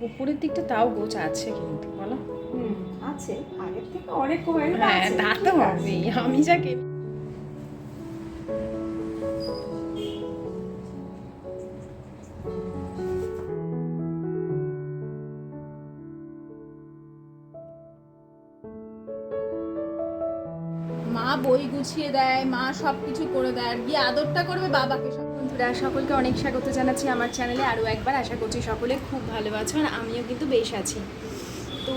উপরের দিকটা তাও গোছ আছে কিন্তু বলো। আছে। আগের থেকে অনেক কমে হ্যাঁ তা তো হবেই। আমি যাকে মা বই গুছিয়ে দেয় মা সব কিছু করে দেয় আর গিয়ে আদরটা করবে বাবাকে সব সকলকে অনেক স্বাগত জানাচ্ছি আমার চ্যানেলে। আরও একবার আশা করছি সকলে খুব ভালো আছো আর আমিও কিন্তু বেশ আছি। তো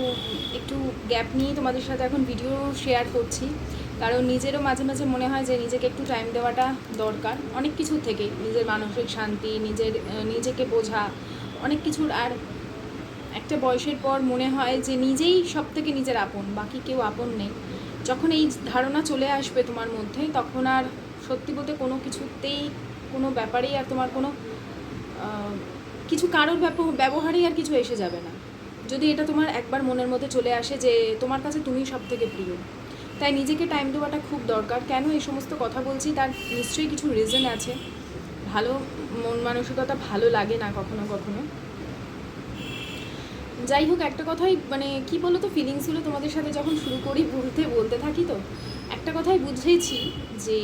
একটু গ্যাপ নিয়ে তোমাদের সাথে এখন ভিডিও শেয়ার করছি। কারণ নিজেরও মাঝে মাঝে মনে হয় যে নিজেকে একটু টাইম দেওয়াটা দরকার। অনেক কিছু থেকে নিজের মানসিক শান্তি, নিজের নিজেকে বোঝা, অনেক কিছুর। আর একটা বয়সের পর মনে হয় যে নিজেই সব থেকে নিজের আপন, বাকি কেউ আপন নেই। যখন এই ধারণা চলে আসবে তোমার মধ্যে, তখন আর সত্যি বলতে কোনো কিছুতেই কোনো ব্যাপারেই আর তোমার কোনো কিছু কারোর ব্যবহারেই আর কিছু এসে যাবে না। যদি এটা তোমার একবার মনের মধ্যে চলে আসে যে তোমার কাছে তুমি সব থেকে প্রিয়, তাই নিজেকে টাইম দেওয়াটা খুব দরকার। কেন এই সমস্ত কথা বলছি? তার নিশ্চয়ই কিছু রিজন আছে। ভালো মন মানসিকতা ভালো লাগে না কখনো কখনো। যাই হোক, একটা কথাই মানে কি বলো তো ফিলিংসগুলো তোমাদের সাথে যখন শুরু করি বলতে বলতে থাকি তো, একটা কথাই বুঝেছি যে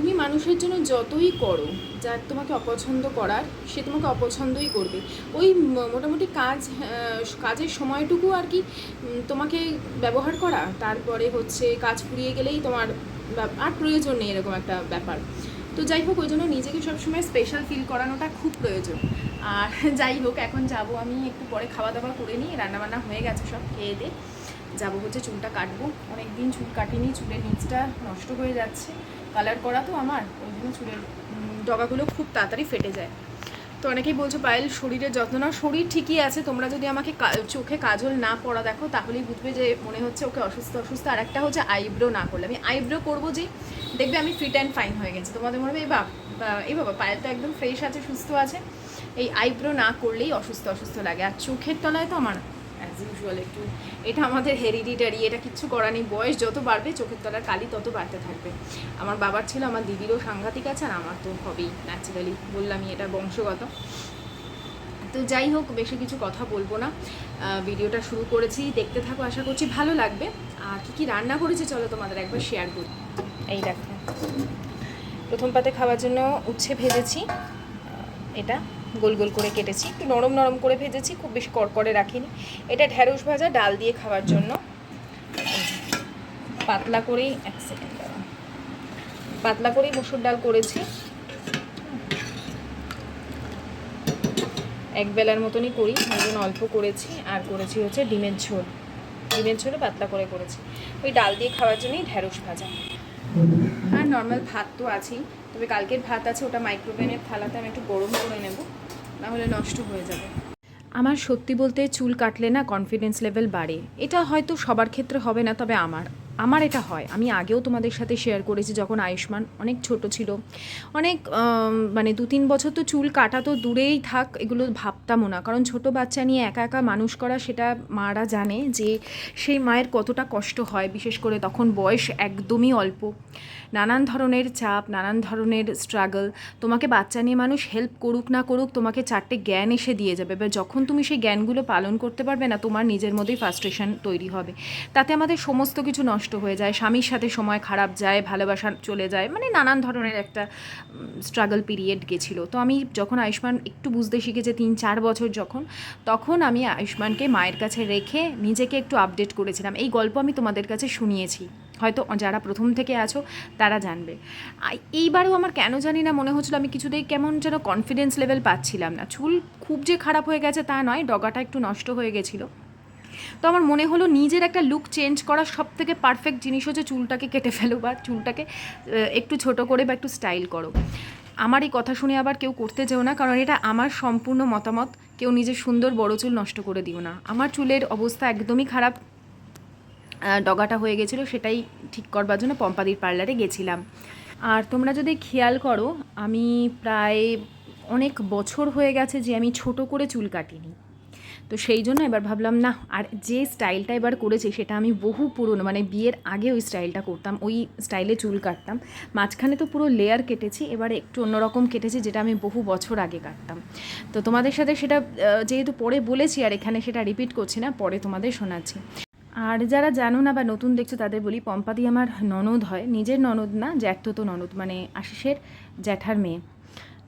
তুমি মানুষের জন্য যতই করো যার তোমাকে অপছন্দ করার, সে তোমাকে অপছন্দই করবে। ওই মোটামুটি কাজ কাজের সময়টুকু আর কি তোমাকে ব্যবহার করা, তারপরে হচ্ছে কাজ ফুরিয়ে গেলেই তোমার আর প্রয়োজন নেই এরকম একটা ব্যাপার। তো যাই হোক, ওই জন্য নিজেকে সবসময় স্পেশাল ফিল করানোটা খুব প্রয়োজন। আর যাই হোক, এখন যাব আমি, একটু পরে খাওয়া দাওয়া করে নিই, রান্নাবান্না হয়ে গেছে সব, খেয়ে দিয়ে যাব হচ্ছে চুলটা কাটবো। অনেক দিন চুল কাটিনি, চুলের নিচটা নষ্ট হয়ে যাচ্ছে। কালার করা তো আমার, ওই জন্য চুলের ডগাগুলো খুব তাড়াতাড়ি ফেটে যায়। তো অনেকেই বলছো, পায়েল শরীরের যত্ন না শরীর ঠিকই আছে, তোমরা যদি আমাকে চোখে কাজল না পড়া দেখো, তাহলেই বুঝবে যে মনে হচ্ছে ওকে অসুস্থ অসুস্থ। আর একটা হচ্ছে আইব্রো না করলে। আমি আইব্রো করব যে, দেখবে আমি ফিট অ্যান্ড ফাইন হয়ে গেছি। তোমাদের মনে হবে এই বাপ এই বাবা, পায়েল তো একদম ফ্রেশ আছে, সুস্থ আছে। এই আইব্রো না করলেই অসুস্থ অসুস্থ লাগে। আর চোখের তলায় তো আমার অ্যাজ ইউজুয়াল একটু। এটা আমাদের হেরিডিটারি এটা কিচ্ছু করা নেই। বয়স যত বাড়বে, চোখের তলার কালি তত বাড়তে থাকবে। আমার বাবার ছিল, আমার দিদিরও সাংঘাতিক আছে, আর আমার তো হবেই ন্যাচারালি বললামই এটা বংশগত। তো যাই হোক, বেশি কিছু কথা বলব না। ভিডিওটা শুরু করেছি। দেখতে থাকো, আশা করছি ভালো লাগবে। আর কী কী রান্না করেছি, চলো তোমাদের একবার শেয়ার করি। এই দেখো। প্রথম পাতে খাওয়ার জন্য উচ্ছে ভেজেছি। এটা। গোল গোল করে কেটেছি। একটু নরম নরম করে ভেজেছি, খুব বেশি কড়কড়ে রাখিনি। এটা ঢ্যাঁড়স ভাজা, ডাল দিয়ে খাওয়ার জন্য। পাতলা করেই এক সেকেন্ড পাতলা করেই মসুর ডাল করেছি। এক বেলার মতনই করি জন্য অল্প করেছি। আর করেছি হচ্ছে ডিমের ঝোল। ডিমের ঝোলে পাতলা করে করেছি। ওই ডাল দিয়ে খাওয়ার জন্যই ঢ্যাঁড়স ভাজা। আর নর্মাল ভাত তো আছেই। তবে কালকের ভাত আছে, ওটা মাইক্রোওভেনের থালাতে আমি একটু গরম করে নেব। না হলে নষ্ট হয়ে যাবে। আমার সত্যি বলতে চুল কাটলে না কনফিডেন্স লেভেল বাড়ে। এটা হয়তো সবার ক্ষেত্রে হবে না, তবে আমার। আমার এটা হয়। আমি আগেও তোমাদের সাথে শেয়ার করেছি যখন আয়ুষ্মান অনেক ছোট ছিল। অনেক মানে দু তিন বছর তো চুল কাটা তো দূরেই থাক, এগুলো ভাবতামও না। কারণ ছোট বাচ্চা নিয়ে একা একা মানুষ করা সেটা মারা জানে যে সেই মায়ের কতটা কষ্ট হয়। বিশেষ করে তখন বয়স একদমই অল্প। নানান ধরনের চাপ, নানান ধরনের স্ট্রাগল তোমাকে বাচ্চা নিয়ে মানুষ হেল্প করুক না করুক তোমাকে চারটে জ্ঞান এসে দিয়ে যাবে। এবার যখন তুমি সেই জ্ঞানগুলো পালন করতে পারবে না, তোমার নিজের মধ্যেই ফ্রাস্ট্রেশন তৈরি হবে। তাতে আমাদের সমস্ত কিছু নষ্ট হয়ে যায়, স্বামীর সাথে সময় খারাপ যায়, ভালোবাসা চলে যায় মানে নানান ধরনের একটা স্ট্রাগল পিরিয়ড গেছিল। তো আমি যখন আয়ুষ্মান একটু বুঝতে শিখেছে তিন চার বছর যখন, তখন আমি আয়ুষ্মানকে মায়ের কাছে রেখে নিজেকে একটু আপডেট করেছিলাম। এই গল্প আমি তোমাদের কাছে শুনিয়েছি। হয়তো যারা প্রথম থেকে আছো, তারা জানবে। এইবারেও আমার কেন জানি না মনে হচ্ছিল, আমি কিছুতেই কেমন যেন কনফিডেন্স লেভেল পাচ্ছিলাম না। চুল খুব যে খারাপ হয়ে গেছে তা নয়, ডগাটা একটু নষ্ট হয়ে গেছিল। তো আমার মনে হলো নিজের একটা লুক চেঞ্জ করার সব থেকে পারফেক্ট জিনিস হচ্ছে চুলটাকে কেটে ফেলো বা চুলটাকে একটু ছোট করে বা একটু স্টাইল করো। আমার এই কথা শুনে আবার কেউ করতে যেও না, কারণ এটা আমার সম্পূর্ণ মতামত। কেউ নিজের সুন্দর বড় চুল নষ্ট করে দিও না। আমার চুলের অবস্থা একদমই খারাপ। ডগাটা হয়ে গেছিল, সেটাই ঠিক করবার জন্য পম্পাদির পার্লারে গেছিলাম। আর তোমরা যদি খেয়াল করো, আমি প্রায় অনেক বছর হয়ে গেছে যে আমি ছোট করে চুল কাটিনি। তো সেই জন্য এবার ভাবলাম না আর যে স্টাইলটা এবার করেছি সেটা আমি বহু পুরনো মানে বিয়ের আগে ওই স্টাইলটা করতাম, ওই স্টাইলে চুল কাটতাম। মাঝখানে তো পুরো লেয়ার কেটেছি, এবার একটু অন্যরকম কেটেছি, যেটা আমি বহু বছর আগে কাটতাম। তো তোমাদের সাথে সেটা যেহেতু পরে বলেছি আর এখানে সেটা রিপিট করছি না, পরে তোমাদের শোনাচ্ছি। আর যারা জানো না বা নতুন দেখছ, তাদের বলি, পম্পাদি আমার ননদ হয়, নিজের ননদ না, জ্যাঠতো ননদ মানে আশিসের জ্যাঠার মেয়ে।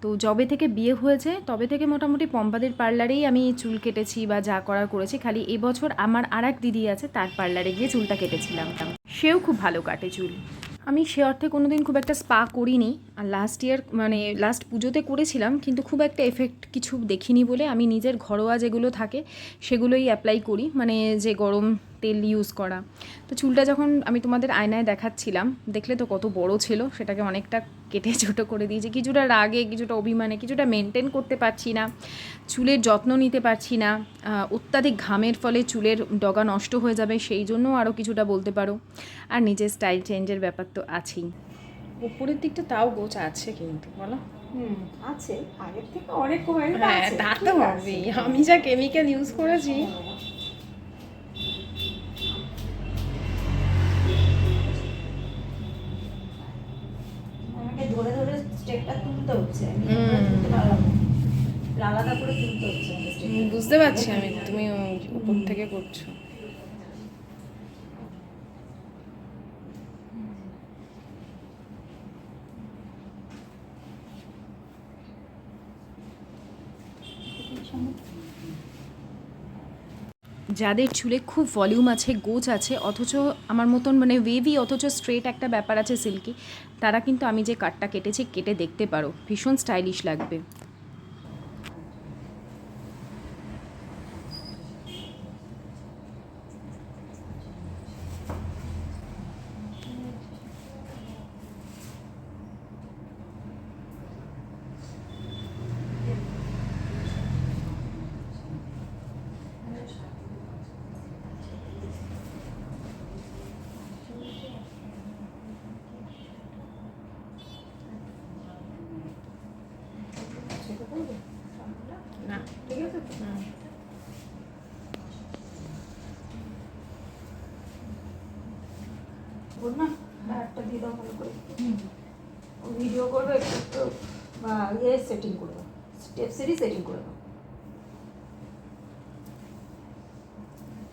তো যবে থেকে বিয়ে হয়েছে, তবে থেকে মোটামুটি পম্পাদের পার্লারেই আমি চুল কেটেছি বা যা করার করেছি। খালি এবছর আমার আর এক দিদি আছে, তার পার্লারে গিয়ে চুলটা কেটেছিলাম। সেও খুব ভালো কাটে চুল। আমি সে অর্থে কোনো দিন খুব একটা স্পা করিনি। আর লাস্ট ইয়ার মানে লাস্ট পুজোতে করেছিলাম, কিন্তু খুব একটা এফেক্ট কিছু দেখিনি বলে আমি নিজের ঘরোয়া যেগুলো থাকে, সেগুলোই অ্যাপ্লাই করি। মানে যে গরম তেল ইউজ করা। তো চুলটা যখন আমি তোমাদের আয়নায় দেখাচ্ছিলাম দেখলে তো কত বড় ছিল সেটাকে অনেকটা কেটে ছোটো করে দিয়েছি। কিছুটা রাগে কিছুটা অভিমানে কিছুটা মেনটেন করতে পারছি না চুলের যত্ন নিতে পারছি না অত্যাধিক ঘামের ফলে চুলের ডগা নষ্ট হয়ে যাবে সেই জন্য আরও কিছুটা বলতে পারো। আর নিজের স্টাইল চেঞ্জের ব্যাপার তো আছেই। উপরের দিকটা তাও গোছ আছে কিন্তু বলো। হুম আছে। আগের থেকে অনেক কমে হ্যাঁ তা তো আমি যা কেমিক্যাল ইউজ করেছি বুঝতে পারছি আমি, তুমি উপর থেকে করছ। যাদের চুলে খুব ভলিউম আছে গোচ আছে, অথচ আমার মতন মানে ওয়েভি অথচ স্ট্রেট একটা ব্যাপার আছে সিল্কি তারা কিন্তু আমি যে কাটটা কেটেছি, কেটে দেখতে পারো। ভীষণ স্টাইলিশ লাগবে সেটা করব? না ঠিক আছে তো? হুম। ওর না? একটা দিয়ে দাও ভালো করে। ভিডিও করবে একটু বা ইয়ে সেটিং করে দাও। স্টেপসেরই সেটিং করে দাও।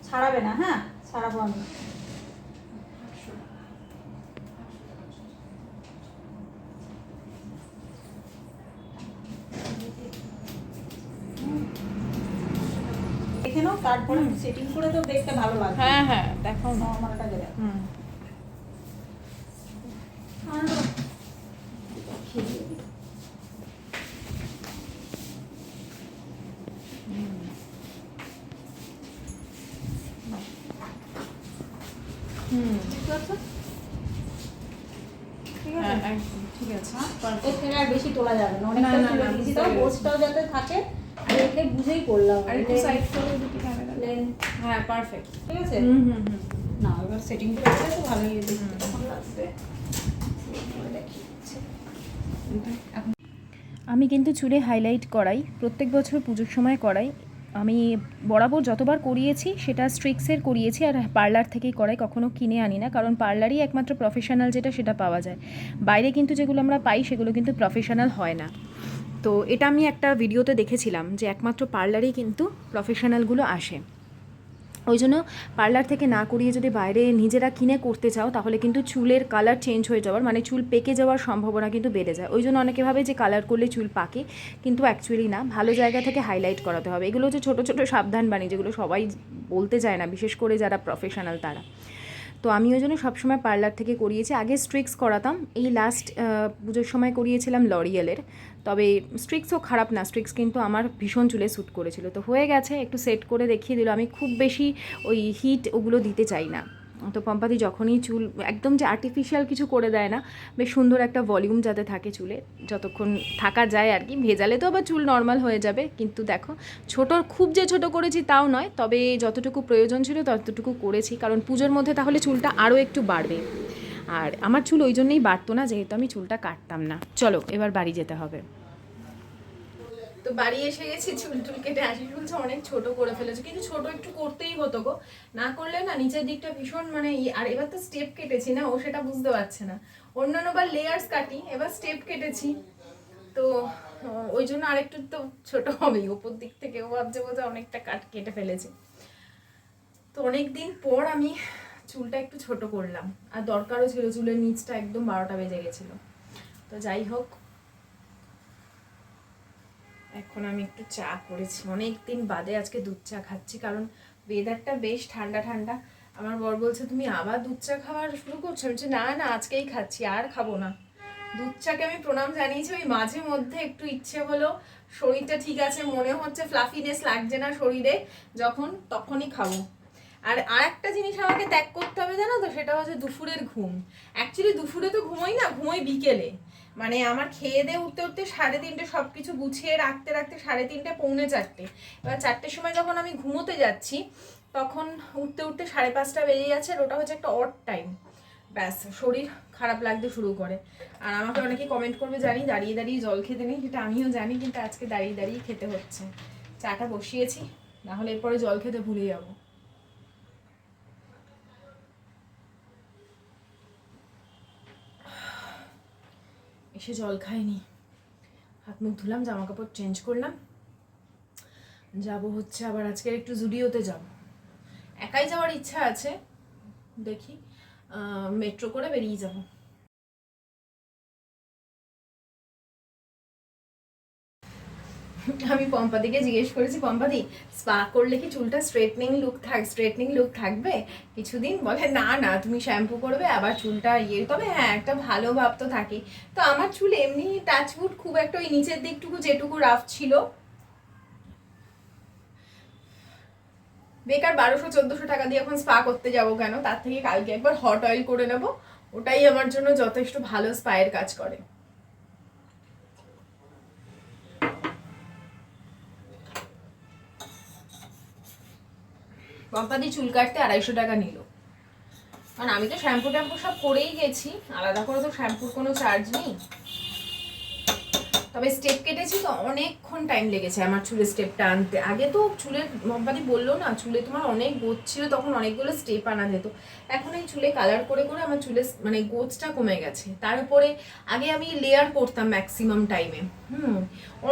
ছাড়াবে না হ্যাঁ? ছাড়াবো আমি। দেখে নাও তারপরে সেটিং করে দাও দেখতে ভালো লাগবে। হ্যাঁ হ্যাঁ দেখো। নর্মালটা হুম হুম। ঠিক হ্যাঁ আছে একদম ঠিক আছে। এর থেকে আর বেশি তোলা যাবে না অনেকটা তুলে দিয়েছি তাও পেরেছি। যাতে থাকে দেখে বুঝেই করলাম। আর একটু সাইড করে দুটি ক্যামেরা Length, হ্যাঁ পারফেক্ট ঠিক আছে? হুম হুম হুম। না এবার সেটিং করে দিলে তো ভালোই দেখতে কেমন লাগবে। করে দেখিয়ে আমি কিন্তু চুলে হাইলাইট করাই প্রত্যেক বছর পুজোর সময় করাই। আমি বরাবর যতবার করিয়েছি, সেটা স্ট্রিক্সের করিয়েছি আর পার্লার থেকেই করাই কখনো কিনে আনি না, কারণ পার্লারই একমাত্র প্রফেশনাল যেটা, সেটা পাওয়া যায়। বাইরে কিন্তু যেগুলো আমরা পাই, সেগুলো কিন্তু প্রফেশনাল হয় না। তো এটা আমি একটা ভিডিওতে দেখেছিলাম যে একমাত্র পার্লারেই কিন্তু প্রফেশনালগুলো আসে। ওই জন্য পার্লার থেকে না করিয়ে যদি বাইরে নিজেরা কিনে করতে চাও, তাহলে কিন্তু চুলের কালার চেঞ্জ হয়ে যাওয়ার মানে চুল পেকে যাওয়ার সম্ভাবনা কিন্তু বেড়ে যায়। ওই জন্য অনেকে ভাবে যে কালার করলে চুল পাকে, কিন্তু অ্যাকচুয়ালি না। ভালো জায়গা থেকে হাইলাইট করাতে হবে। এগুলো হচ্ছে ছোটো ছোটো সাবধান বাণী, যেগুলো সবাই বলতে চায় না, বিশেষ করে যারা প্রফেশনাল তারা। তো আমি ওই জন্য সবসময় পার্লার থেকে করিয়েছি। আগে স্ট্রিক্স করাতাম। এই লাস্ট পুজোর সময় করিয়েছিলাম লরিয়েলের। তবে স্ট্রিক্সও খারাপ না। স্ট্রিক্স কিন্তু আমার ভীষণ চুলে স্যুট করেছিল। তো হয়ে গেছে, একটু সেট করে দেখিয়ে দিল। আমি খুব বেশি ওই হিট ওগুলো দিতে চাই না। তো পম্পাদি যখনই চুল, একদম যে আর্টিফিশিয়াল কিছু করে দেয় না, বেশ সুন্দর একটা ভলিউম যাতে থাকে চুলে, যতক্ষণ থাকা যায় আর কি। ভেজালে তো আবার চুল নর্মাল হয়ে যাবে, কিন্তু দেখো, ছোট, খুব যে ছোট করেছি তাও নয়, তবে যতটুকু প্রয়োজন ছিল ততটুকু করেছি, কারণ পুজোর মধ্যে তাহলে চুলটা আরও একটু বাড়বে। আর আমার চুল ওই জন্যই বাড়তো না, যেহেতু আমি চুলটা কাটতাম না। চলো, এবার বাড়ি যেতে হবে। তো বাড়ি এসে গেছি, চুল টুল কেটে আসি বলছে অনেক ছোট করে ফেলেছে। কিন্তু ছোট একটু করতেই হতো গো। না করলে না নিচের দিকটা ভীষণ মানে আর এবার তো স্টেপ কেটেছি না, ও সেটা বুঝতে পারছে না। অন্যান্য বার লেয়ার্স কাটি, এবার স্টেপ কেটেছি। তো ওই জন্য আরেকটু তো ছোট হবেই, ওপর দিক থেকে ও ভাবছে বোধহয় অনেকটা কাট কেটে ফেলেছে। তো অনেক দিন পর আমি চুলটা একটু ছোট করলাম, আর দরকারও ছিল, চুলের নিচটা একদম বারোটা বেজে গেছিল। তো যাই হোক এখন আমি একটু চা করেছি। অনেক দিন বাদে আজকে দুধ চা খাচ্ছি কারণ ওয়েদারটা বেশ ঠান্ডা ঠান্ডা। আমার বর বলছে তুমি আবার দুধ চা খাওয়ার শুরু করছ? বলছি, না না আজকেই খাচ্ছি আর খাব না। দুধ চাকে আমি প্রণাম জানিয়েছি ওই মাঝে মধ্যে একটু ইচ্ছে হলো শরীরটা ঠিক আছে মনে হচ্ছে ফ্লাফিনেস লাগছে না শরীরে যখন তখনই খাব। আর আর একটা জিনিস আমাকে ত্যাগ করতে হবে জানো তো সেটা হচ্ছে দুপুরের ঘুম। অ্যাকচুয়ালি দুপুরে তো ঘুমোই না ঘুমোই বিকেলে। মানে আমার খেয়ে দিয়ে উঠতে উঠতে সাড়ে তিনটে সব কিছু গুছিয়ে রাখতে রাখতে সাড়ে তিনটে, পৌনে চারটে। এবার চারটের সময় যখন আমি ঘুমোতে যাচ্ছি, তখন উঠতে উঠতে সাড়ে পাঁচটা বেজে যাচ্ছে আর ওটা হচ্ছে একটা অড টাইম ব্যাস, শরীর খারাপ লাগতে শুরু করে। আর আমাকে অনেকে কমেন্ট করবে, জানি, দাঁড়িয়ে দাঁড়িয়ে জল খেতে নেই। সেটা আমিও জানি, কিন্তু আজকে দাঁড়িয়ে দাঁড়িয়ে খেতে হচ্ছে। চাটা বসিয়েছি না হলে এরপরে জল খেতে ভুলে যাব। এসে জল খাইনি। হাত মুখ ধুলাম জামা কাপড় চেঞ্জ করলাম। যাব হচ্ছে আবার আজকে একটু জুডিওতে যাব। একাই যাওয়ার ইচ্ছা আছে, দেখি। মেট্রো করে বেরিয়ে যাব। আমি পম্পাদিকে জিজ্ঞেস করেছি, পম্পাদি স্পা করলে কি চুলটা স্ট্রেটনিং লুক থাক স্ট্রেটনিং লুক থাকবে? কিছুদিন বলে, না না, তুমি শ্যাম্পু করবে, আবার চুলটা ইয়ে তবে হ্যাঁ একটা ভালো ভাব তো থাকে। তো আমার চুল এমনি টাচউড খুব একটা ওই নিচের দিকটুকু যেটুকু রাফ ছিল। বেকার বারোশো, চোদ্দোশো টাকা দিয়ে এখন স্পা করতে যাব কেন? তার থেকে কালকে একবার হট অয়েল করে নেব। ওটাই আমার জন্য যথেষ্ট ভালো স্পায়ের কাজ করে। পম্পাদি চুল কাটতে আড়াইশো টাকা নিল। কারণ আমি তো শ্যাম্পু ট্যাম্পু সব করেই গেছি, আলাদা করে তো শ্যাম্পুর কোনো চার্জ নেই। তবে স্টেপ কেটেছি তো অনেকক্ষণ টাইম লেগেছে আমার চুলের স্টেপটা আনতে। আগে তো চুলের মম্পাদি বলল না, চুলে তোমার অনেক গোছ ছিল, তখন অনেকগুলো স্টেপ আনা যেত। এখন এই চুলে কালার করে করে আমার চুলের মানে গোছটা কমে গেছে। তার উপরে আগে আমি লেয়ার করতাম ম্যাক্সিমাম টাইমে হুম,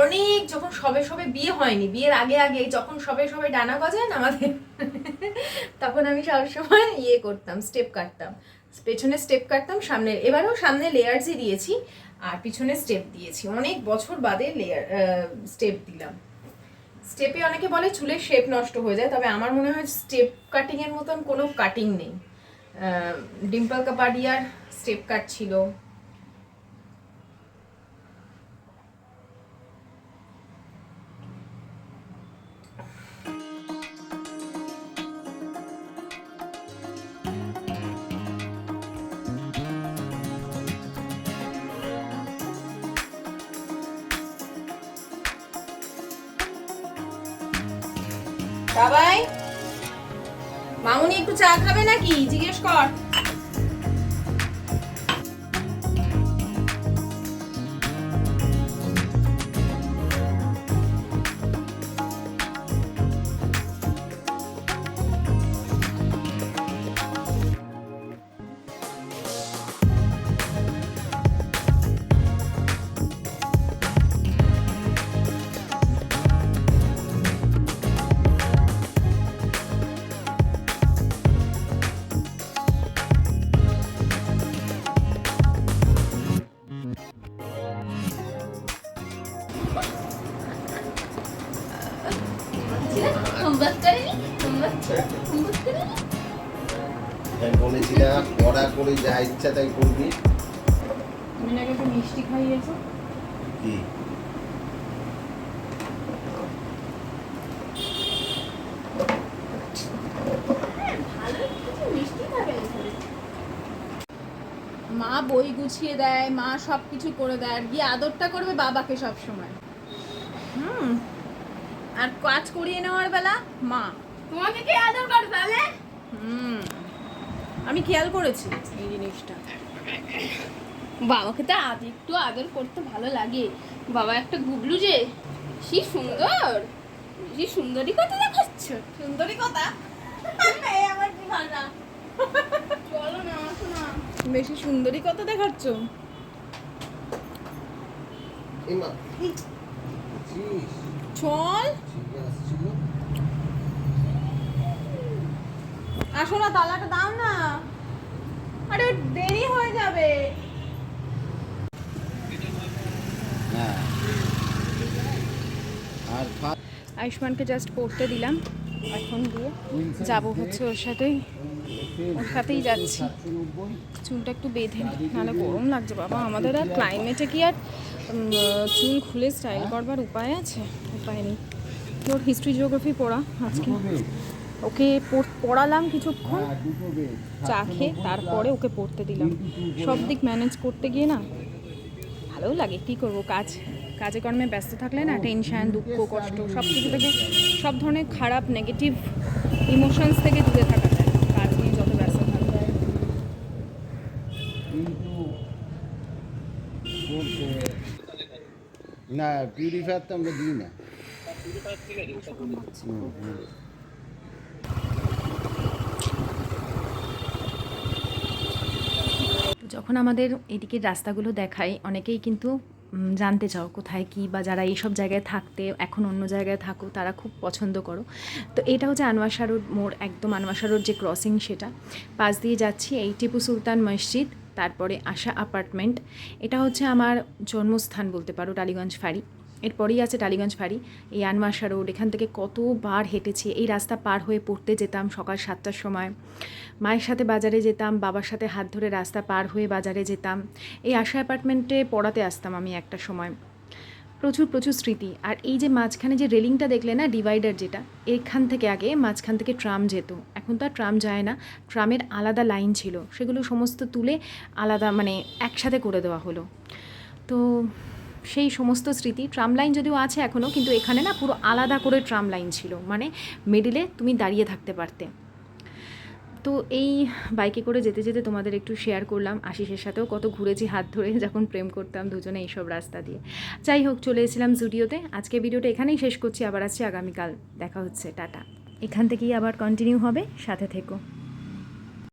অনেক যখন সবে সবে বিয়ে হয়নি, বিয়ের আগে আগে যখন সবে সবে ডানা গজায় না আমাদের, তখন আমি সবসময় ইয়ে করতাম স্টেপ কাটতাম। পেছনে স্টেপ কাটতাম, সামনে, এবারেও সামনে লেয়ার্সই দিয়েছি। আর পিছনে স্টেপ দিয়েছি। অনেক বছর বাদে লেয়ার স্টেপ দিলাম। স্টেপে অনেকে বলে চুলের শেপ নষ্ট হয়ে যায়, তবে আমার মনে হয় স্টেপ কাটিংয়ের মতন কোনো কাটিং নেই। ডিম্পল কাপাডিয়ার স্টেপ কাট ছিল। সবাই? মামুনি একটু চা খাবে নাকি? জিজ্ঞেস কর। আমি বলেছি না পড়া করে যা ইচ্ছা তাই করবি। তুমি মিষ্টি খাইয়েছো? কি? মা বই গুছিয়ে দেয় মা সব কিছু করে দেয় আর গিয়ে আদরটা করবে বাবাকে সব সময় হুম। আর কাজ করিয়ে নেওয়ার বেলা মা। তোমাকে কে আদর করে তাহলে? হুম। আমি খেয়াল করেছি এই জিনিসটা। বাবাকে তো আদ একটু আদর করতে ভালো লাগে। বাবা একটা গুবলু যে কি সুন্দর। কি সুন্দরী কথা দেখাচ্ছ। সুন্দরী কথা? এই আমার কি ভাষা চলো না আসো না। বেশি সুন্দরী কথা দেখাচ্ছ? এই চল ঠিক আসছিল। আসো না তালাটা দাও না। আরে দেরি হয়ে যাবে। হ্যাঁ। আয়ুষ্মানকে জাস্ট পড়তে দিলাম এখন দিয়ে যাব হচ্ছে ওর সাথেই ওর সাথেই যাচ্ছি। চুলটা একটু বেঁধে নিই, নাহলে গরম লাগছে বাবা। আমাদের আর ক্লাইমেটে কি আর চুল খুলে স্টাইল করবার উপায় আছে? উপায় নেই। তোর হিস্ট্রি জিওগ্রাফি পড়া আজকে। ওকে পড়- পড়ালাম কিছুক্ষণ চা খেয়ে তারপরে ওকে পড়তে দিলাম। সব দিক ম্যানেজ করতে গিয়ে না ভালো লাগে কী করব কাজ? কাজে কর্মে ব্যস্ত থাকলে না টেনশন দুঃখ কষ্ট সব কিছু থেকে সব ধরনের খারাপ নেগেটিভ ইমোশনস থেকে দূরে থাকা যায়। কাজ নিয়ে যত ব্যস্ত থাকবে কিন্তু না পিউরিফায়ার তো আমরা দিই না হুম, হুম। তো যখন আমাদের এদিকে রাস্তাগুলো দেখাই অনেকেই কিন্তু জানতে চাও কোথায় কি বা যারা এইসব জায়গায় থাকতে, এখন অন্য জায়গায় থাকো, তারা খুব পছন্দ করো। তো এটা হচ্ছে আনোয়াশা রোড মোড়, একদম আনোয়াশা রোড যে ক্রসিং সেটা। পাশ দিয়ে যাচ্ছি এই টিপু সুলতান মসজিদ, তারপরে আশা অ্যাপার্টমেন্ট এটা হচ্ছে আমার জন্মস্থান বলতে পারো, টালিগঞ্জ ফাঁড়ি। এরপরেই আছে টালিগঞ্জ ফাঁড়ি। এই আনমাসা রোড, এখান থেকে কতবার হেঁটেছি, এই রাস্তা পার হয়ে পড়তে যেতাম সকাল সাতটার সময়। মায়ের সাথে বাজারে যেতাম, বাবার সাথে হাত ধরে রাস্তা পার হয়ে বাজারে যেতাম। এই আশা অ্যাপার্টমেন্টে পড়াতে আসতাম আমি একটা সময়। প্রচুর প্রচুর স্মৃতি। আর এই যে মাঝখানে যে রেলিংটা দেখলে না, ডিভাইডার যেটা, এখান থেকে আগে মাঝখান থেকে ট্রাম যেত। এখন তো আর ট্রাম যায় না, ট্রামের আলাদা লাইন ছিল। সেগুলো সমস্ত তুলে আলাদা মানে একসাথে করে দেওয়া হলো। তো সেই সমস্ত স্মৃতি ট্রাম লাইন যদিও আছে এখনও, কিন্তু এখানে না পুরো আলাদা করে ট্রাম লাইন ছিল। মানে মিডিলে তুমি দাঁড়িয়ে থাকতে পারতে। তো এই বাইকে করে যেতে যেতে তোমাদের একটু শেয়ার করলাম। আশিসের সাথেও কত ঘুরেছি হাত ধরে যখন প্রেম করতাম দুজনে এইসব রাস্তা দিয়ে। যাই হোক, চলে এসেছিলাম জুডিওতে। আজকে ভিডিওটা এখানেই শেষ করছি। আবার আসছি আগামীকাল। দেখা হচ্ছে। টাটা। এখান থেকেই আবার কন্টিনিউ হবে। সাথে থেকো।